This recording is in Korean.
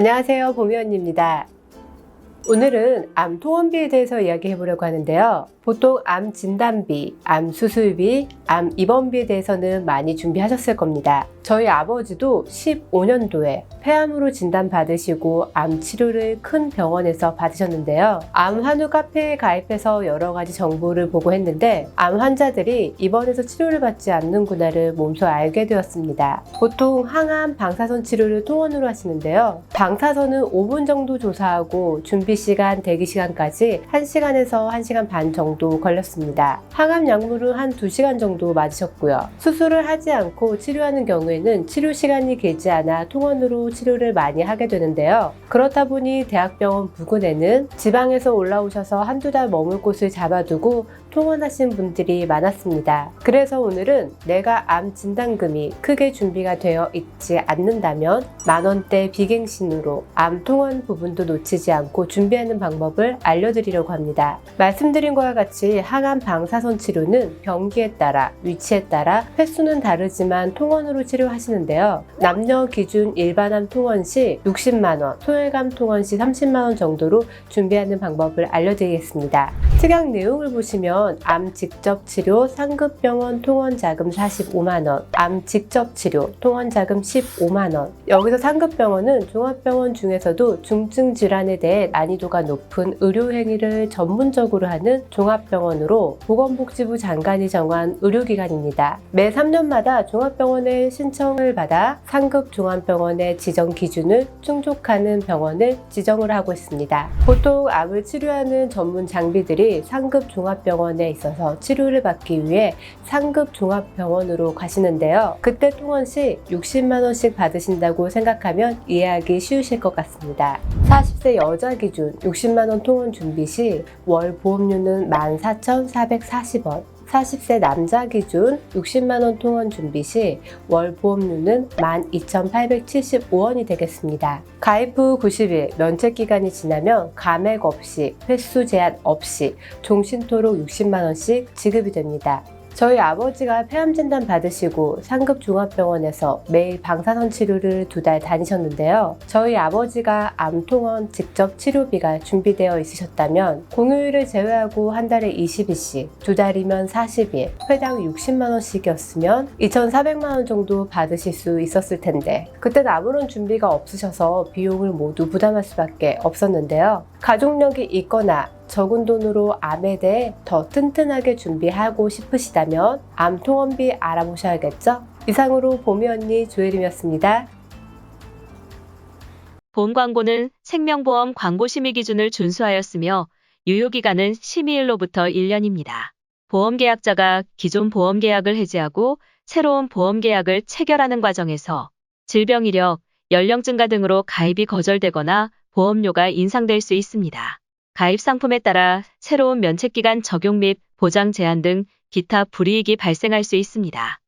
안녕하세요. 보미언입니다. 오늘은 암 통원비에 대해서 이야기해 보려고 하는데요. 보통 암 진단비, 암 수술비, 암 입원비에 대해서는 많이 준비하셨을 겁니다. 저희 아버지도 15년도에 폐암으로 진단받으시고 암 치료를 큰 병원에서 받으셨는데요. 암 환우 카페에 가입해서 여러 가지 정보를 보고 했는데 암 환자들이 입원해서 치료를 받지 않는구나를 몸소 알게 되었습니다. 보통 항암 방사선 치료를 통원으로 하시는데요. 방사선은 5분 정도 조사하고 준비 시간, 대기 시간까지 1시간에서 1시간 반 정도 걸렸습니다. 항암 약물은 한 2시간 정도 맞으셨고요. 수술을 하지 않고 치료하는 경우에는 치료 시간이 길지 않아 통원으로 치료를 많이 하게 되는데요. 그렇다 보니 대학병원 부근에는 지방에서 올라오셔서 한두 달 머물 곳을 잡아두고 통원하신 분들이 많았습니다. 그래서 오늘은 내가 암 진단금이 크게 준비가 되어 있지 않는다면 만원대 비갱신으로 암 통원 부분도 놓치지 않고 준비하는 방법을 알려드리려고 합니다. 말씀드린 것과 같이 항암 방사선 치료는 병기에 따라 위치에 따라 횟수는 다르지만 통원으로 치료하시는데요. 남녀 기준 일반암 통원 시 60만원, 소혈감 통원 시 30만원 정도로 준비하는 방법을 알려드리겠습니다. 특약 내용을 보시면 암 직접 치료 상급 병원 통원 자금 45만 원, 암 직접 치료 통원 자금 15만 원. 여기서 상급 병원은 종합병원 중에서도 중증 질환에 대해 난이도가 높은 의료 행위를 전문적으로 하는 종합병원으로 보건복지부 장관이 정한 의료기관입니다. 매 3년마다 종합병원의 신청을 받아 상급 종합병원의 지정 기준을 충족하는 병원을 지정을 하고 있습니다. 보통 암을 치료하는 전문 장비들이 상급 종합병원 에 있어서 치료를 받기 위해 상급 종합병원으로 가시는데요. 그때 통원 시 60만 원씩 받으신다고 생각하면 이해하기 쉬우실 것 같습니다. 40세 여자 기준 60만 원 통원 준비 시 월 보험료는 14,440원. 40세 남자 기준 60만원 통원 준비 시 월 보험료는 12,875원이 되겠습니다. 가입 후 90일 면책 기간이 지나면 감액 없이 횟수 제한 없이 종신토록 60만원씩 지급이 됩니다. 저희 아버지가 폐암 진단 받으시고 상급 종합병원에서 매일 방사선 치료를 두 달 다니셨는데요. 저희 아버지가 암통원 직접 치료비가 준비되어 있으셨다면 공휴일을 제외하고 한 달에 20일씩, 두 달이면 40일, 회당 60만 원씩이었으면 2,400만 원 정도 받으실 수 있었을 텐데 그땐 아무런 준비가 없으셔서 비용을 모두 부담할 수밖에 없었는데요. 가족력이 있거나 적은 돈으로 암에 대해 더 튼튼하게 준비하고 싶으시다면 암 통원비 알아보셔야겠죠? 이상으로 보미 언니 조혜림이었습니다. 본 광고는 생명보험 광고 심의 기준을 준수하였으며 유효기간은 심의일로부터 1년입니다. 보험계약자가 기존 보험계약을 해지하고 새로운 보험계약을 체결하는 과정에서 질병 이력, 연령 증가 등으로 가입이 거절되거나 보험료가 인상될 수 있습니다. 가입 상품에 따라 새로운 면책기간 적용 및 보장 제한 등 기타 불이익이 발생할 수 있습니다.